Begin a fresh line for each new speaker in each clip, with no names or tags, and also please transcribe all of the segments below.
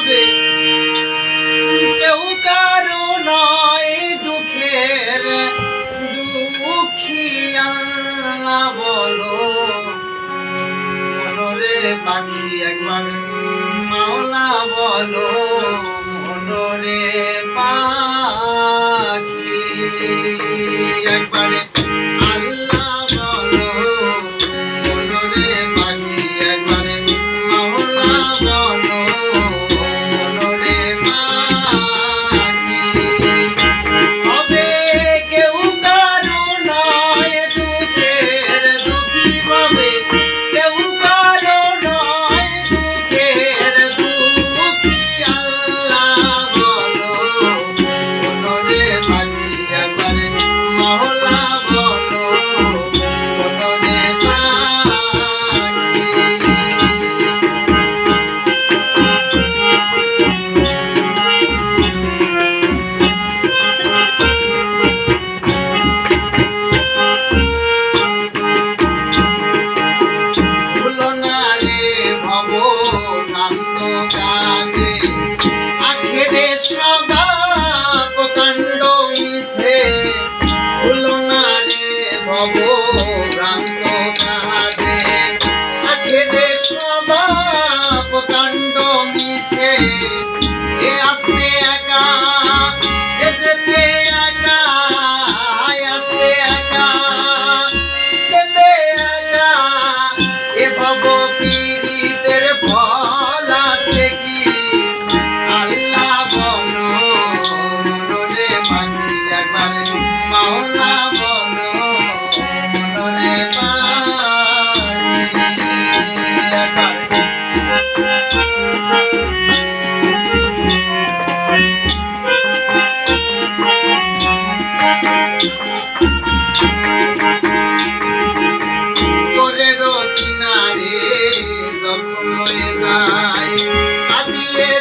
হবে। কেউ কারও নয় দুঃখের দুঃখী আল্লাহ বলো। মনরে পাখি একবার মাওলা বলো। মনরে পাখি একবারে Thank you. কাজে। আখেরে স্বভাব কাণ্ড মিশে। ভুলো না রে ভব ভ্রান্ত কাজে। আখেরে স্বভাব কাণ্ড এ আসতে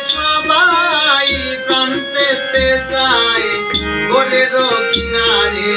সবাই প্রান্তে যায় করে রোগিনারে